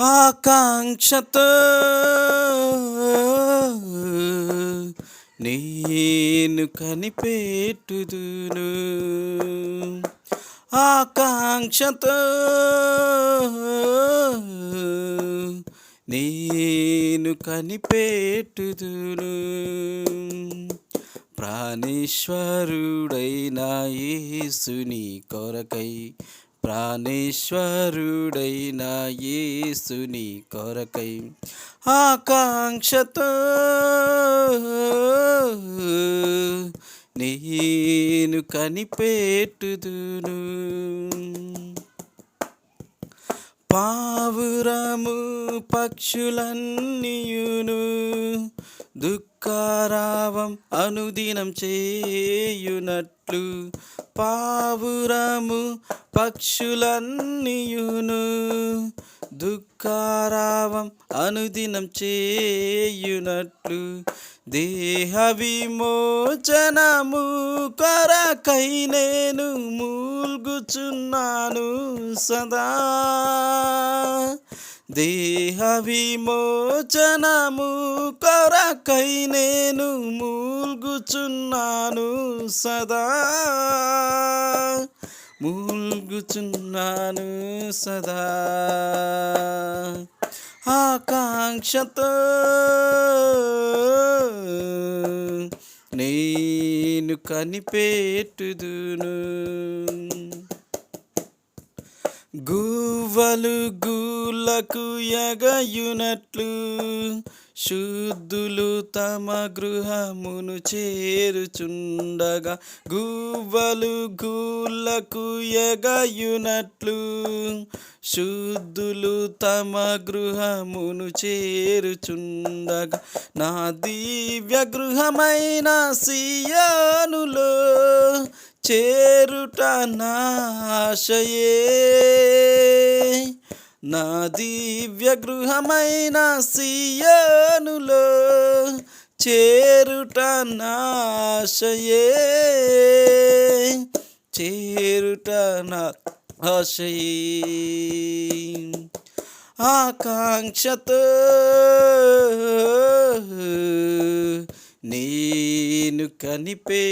ఆకాంక్షతో నేను కనిపెట్టుదును. ఆకాంక్షతో నేను కనిపెట్టుదును. ప్రాణేశ్వరుడైన యేసుని కొరకై ప్రాణేశ్వరుడైన యేసుని కొరకై ఆకాంక్షతో నేను కనిపెట్టుదును. పావురము పక్షులన్నీయును దుఃఖారావం అనుదినం చేయునట్లు పావురము పక్షులన్నీయును దుఃఖారావం అనుదినం చేయునట్లు దేహ విమోచనము కొరకై నేను మూల్గుచున్నాను సదా. దేహ విమోచనము కొరకై నేను మూల్గుచున్నాను సదా. మూల్గుచున్నాను సదా. ఆకాంక్షతో నేను కనిపెట్టుదును. గూ వలుగులకు ఎగయునట్లు శుద్ధులు తమ గృహమును చేరుచుండగా గువ్వలు గూళ్ళకు ఎగయునట్లు శుద్ధులు తమ గృహమును చేరుచుండగా నా దివ్య గృహమైన సియానులో చేరుట నాశయే నా దివ్య గృహమైన సియానులో చేరుట నాశయే. చేరుట ఆశయే ఆకాంక్షతో నేను కనిపెట్టుదును.